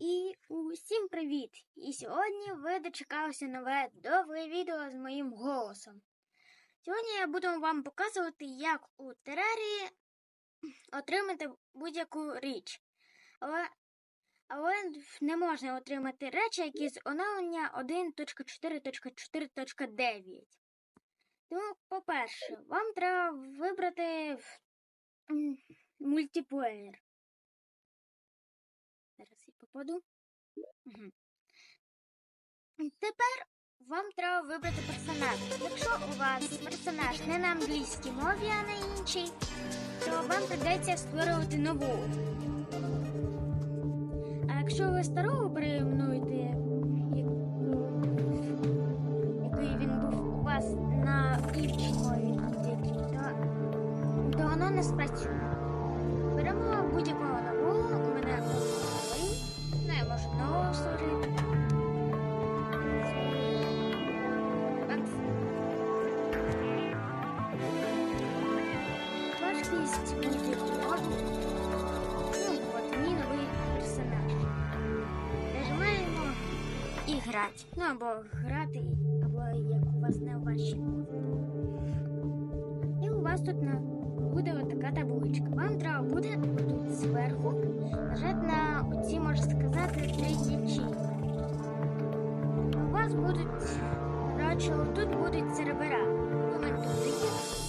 І усім привіт! І сьогодні ви дочекалися нове довге відео з моїм голосом. Сьогодні я буду вам показувати, як у терарії отримати будь-яку річ. Але, але не можна отримати речі, які з оновлення 1.4.4.9. Тому, по-перше, вам треба вибрати мультиплеєр. Угу. Тепер вам треба вибрати персонаж. Якщо у вас персонаж не на англійській мові, а на іншій, то вам придеться створювати нову. А якщо ви старого перейменуєте, який він був у вас на іншій мові, то, то воно не спрацює. Важкість буде одну. Ну от мій новий персонаж. Нажимаємо і грати. Ну або грати, або як у вас вашій мові. І у вас тут на буде отака табличка. Вам треба буде тут зверху нажати на оці, можна сказати, три ячейки. У вас будуть, коротше, тут будуть сервера. У мене тут є.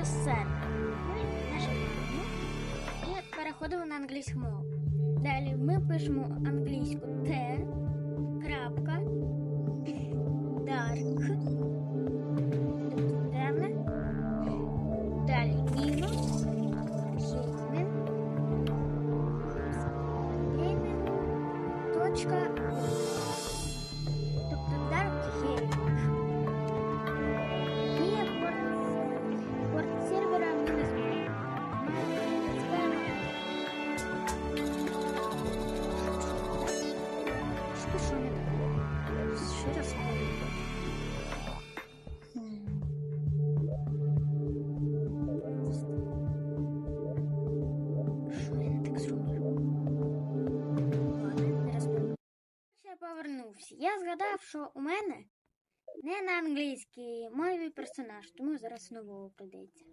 IP адрес. Ми нажимаємо і переходимо на англійську мову. Далі ми пишемо англійську Т, крапка, dark, що не так? Ще раз. Я згадав, що у мене не на англійській мові персонаж, тому зараз нового прийдеться.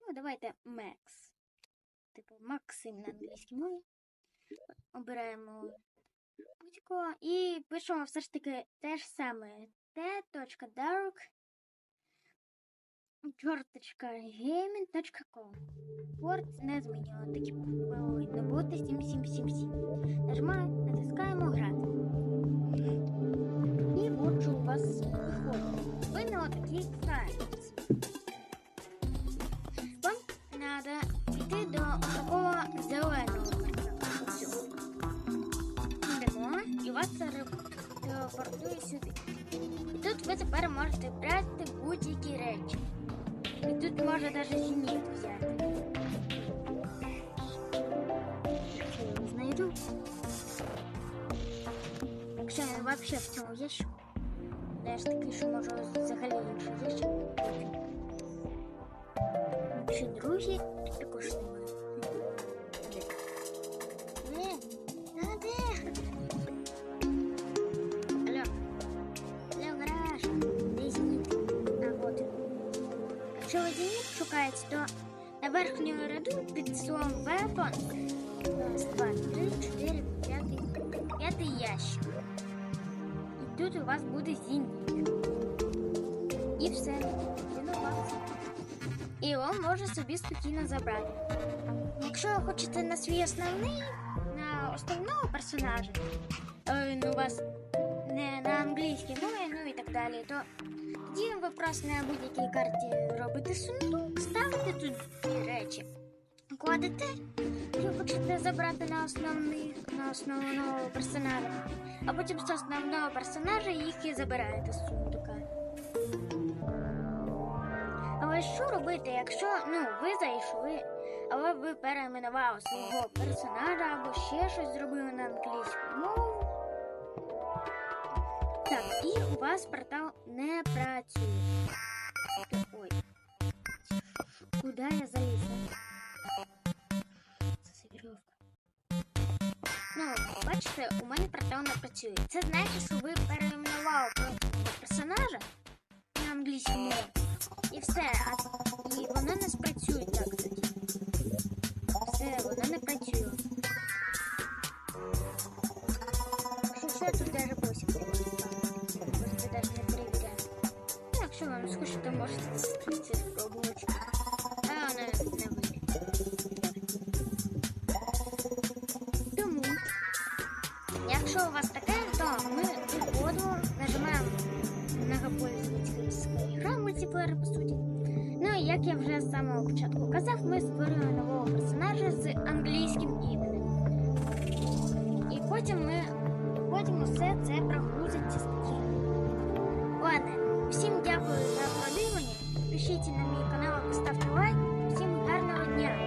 Ну, давайте Мекс. Типу Максим на англійській мові. Обираємо і пишемо все ж таки те ж саме. t.dark чорточка gaming.com Порт не змінював, такі повинно бути 7777. Нажимаємо, натискаємо грати. І от у вас виходить. Ви на отакий сайт. телепортує сюди. І тут ви тепер можете брати будь-які речі. І тут можна навіть зеніт взяти. Якщо я не знайду. Якщо я взагалі в цьому ящику. Ну, я ж такий, що можу взагалі інший ящик. Чи другі також немає. Якщо зеніт шукаєте, то на верхньому ряду під словом weapon раз, два, три, чотири, п'ятий, п'ятий ящик. І тут у вас буде зеніт. І все. Він. І його можна собі спокійно забрати. Якщо ви хочете на свій основний, на основного персонажа, ну, у вас не на англійській мові, ну і так далі, то тоді ви просто на будь-якій карті робите сундук, ставите тут ці речі, кладете, що хочете забрати на основний, на основного персонажа, а потім з основного персонажа їх і забираєте з сундука. А ось що робити, якщо ну, ви зайшли, або ви перейменували свого персонажа, або ще щось зробили на англійську мову. Так, і у вас портал не працює. Ой. Куда я залізла? Це вірьовка. Ну, бачите, у мене портал не працює. Це значить, що ви перейменували просто персонажа на англійську мову. І все. І воно не спрацює так. Все, воно не працює. мисливської грамоті по суті. Ну і як я вже з самого початку казав, ми створюємо нового персонажа з англійським іменем. І потім ми потім усе це прогрузиться спокійно. Ладно, всім дякую за подивлення. Пишіть на мій канал, поставте лайк. Всім гарного дня!